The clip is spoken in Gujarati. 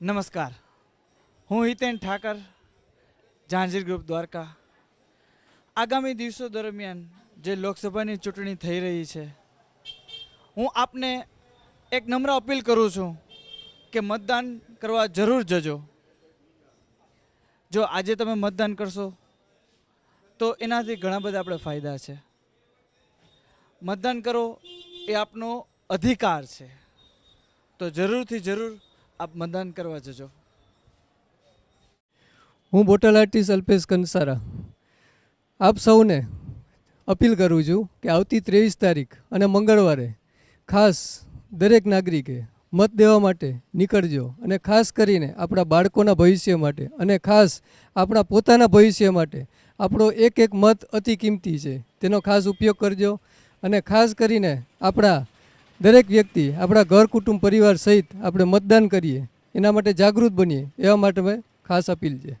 નમસ્કાર. હું હિતેન ઠાકર, ઝાંઝીર ગ્રુપ દ્વારકા. આગામી દિવસો દરમિયાન જે લોકસભાની ચૂંટણી થઈ રહી છે, હું આપને એક નમ્ર અપીલ કરું છું કે મતદાન કરવા જરૂર જજો. જો આજે તમે મતદાન કરશો, તો એનાથી ઘણા બધા આપણે ફાયદા છે. મતદાન કરો એ આપનો અધિકાર છે. તો જરૂરથી જરૂર આપ મતદાન કરવા જજો. હું બોટલ આર્ટિસ્ટ અલ્પેશ કંસારા. આપ સૌને અપીલ કરું છું કે આવતી ત્રેવીસ તારીખ અને મંગળવારે ખાસ દરેક નાગરિકે મત દેવા માટે નીકળજો અને ખાસ કરીને આપણા બાળકોના ભવિષ્ય માટે અને ખાસ આપણા પોતાના ભવિષ્ય માટે આપણો એક એક મત અતિ કિંમતી છે. તેનો ખાસ ઉપયોગ કરજો અને ખાસ કરીને આપણા દરેક વ્યક્તિ, આપણા ઘર, કુટુંબ, પરિવાર સહિત આપણે મતદાન કરીએ, એના માટે જાગૃત બનીએ, એવા માટે ખાસ અપીલ છે.